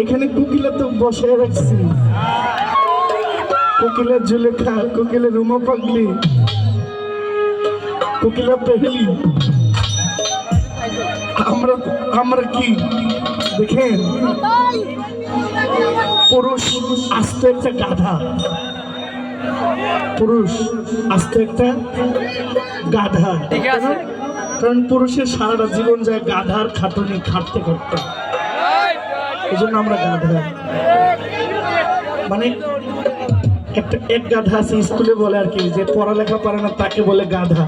এখানে কোকিলা তো বসে রাখছি কোকিলের জুলেখা কোকিলের রুমা পাগলি। কোকিলা পেহলি। আমরা আমরা কি? দেখেন, পুরুষ আস্ত একটা গাধা। পুরুষ আস্ত একটা গাধা। কারণ পুরুষের সারাটা জীবন যায় গাধার খাটুনি খাটতে খাটতে। এই জন্য আমরা গাধা। মানে একটা এক গাধা আছে স্কুলে বলে আর কি যে পড়ালেখা পারে না তাকে বলে গাধা।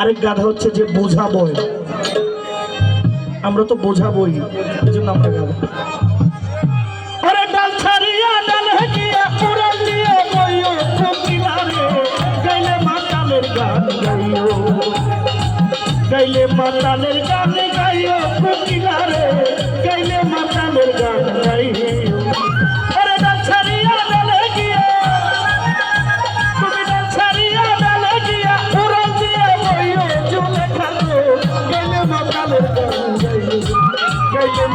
আরেক গাধা হচ্ছে যে বোঝা বই আমরা তো বোঝা বই এই জন্য আমরা গাধা। গাইও গাইলে মাতালের গান গাইও। কোকিলা রে গাইলে মাতালের গান গাইও।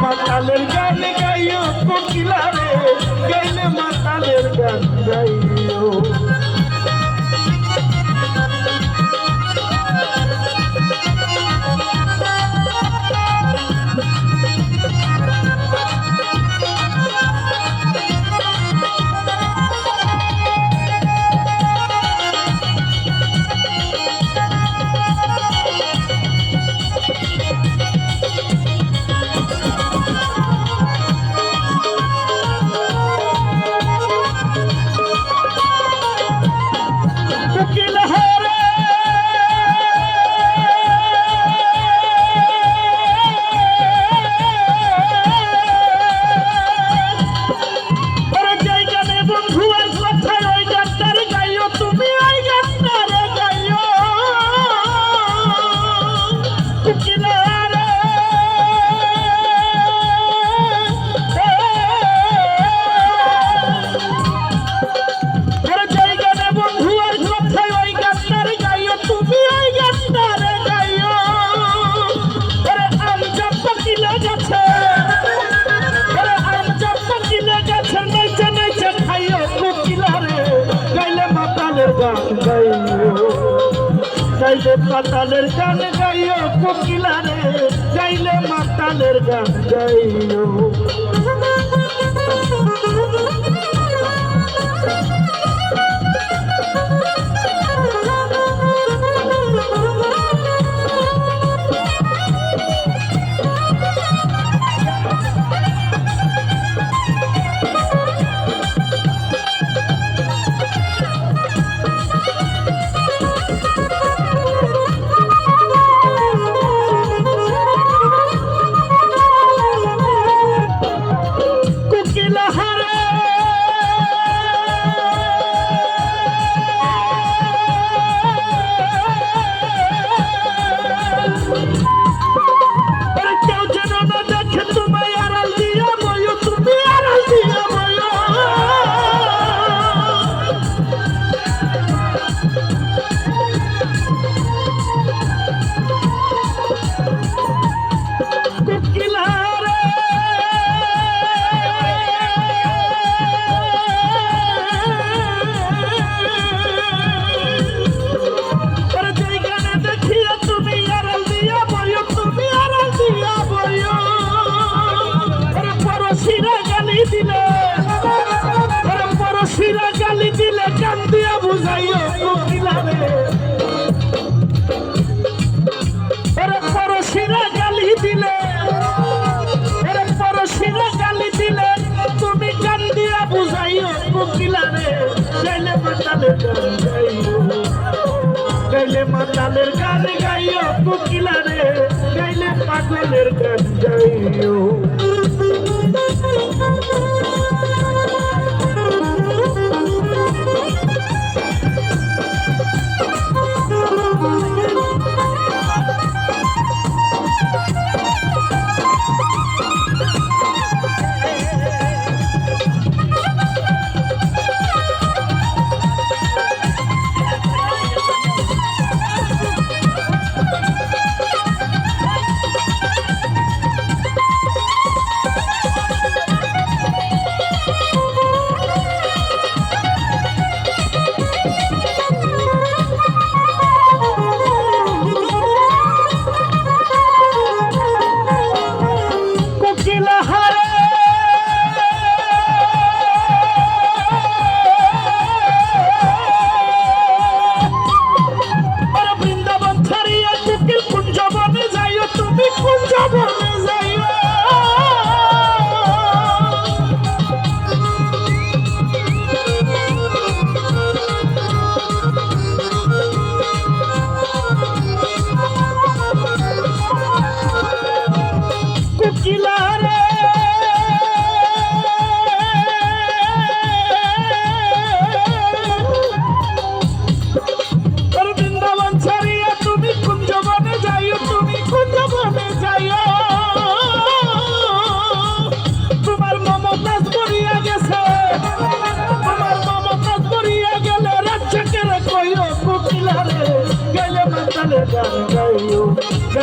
মাতালের গান গাইও কোকিলা রে গাইলে মাতালের গান গাইও। গাইও। গাইলে মাতালের গান গাইও কোকিলারে। গাইলে মাতালের গান গাইও। মাতালের গান গাইয়া কোকিলা রে গাইলে পাগলের গান।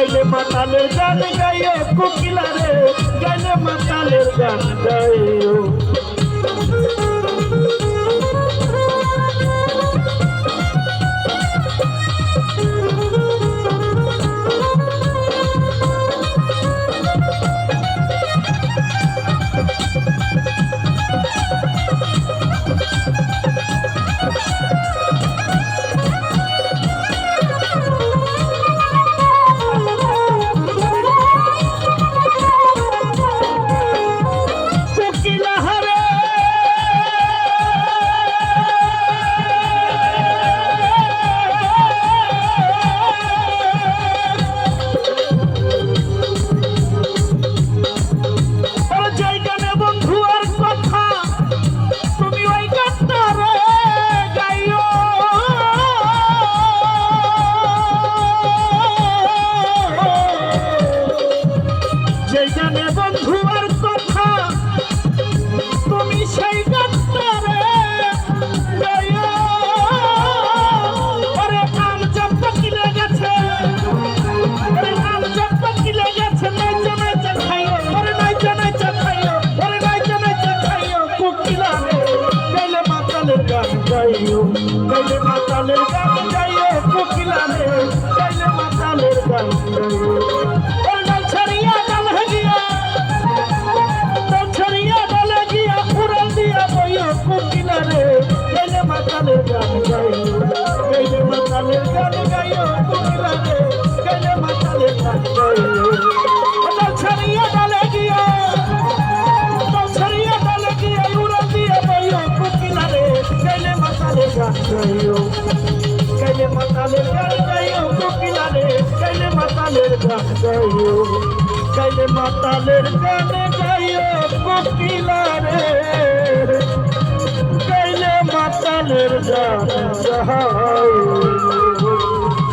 গাইলে মাতালের গান গাইও কোকিলা রে গাইলে মাতালের গান গাইও कैले मसालेर घर गयो कोकिला रे कैले मसालेर घर गयो कैले मसालेर घर गयो कोकिला रे कैले मसालेर घर गयो Thank you.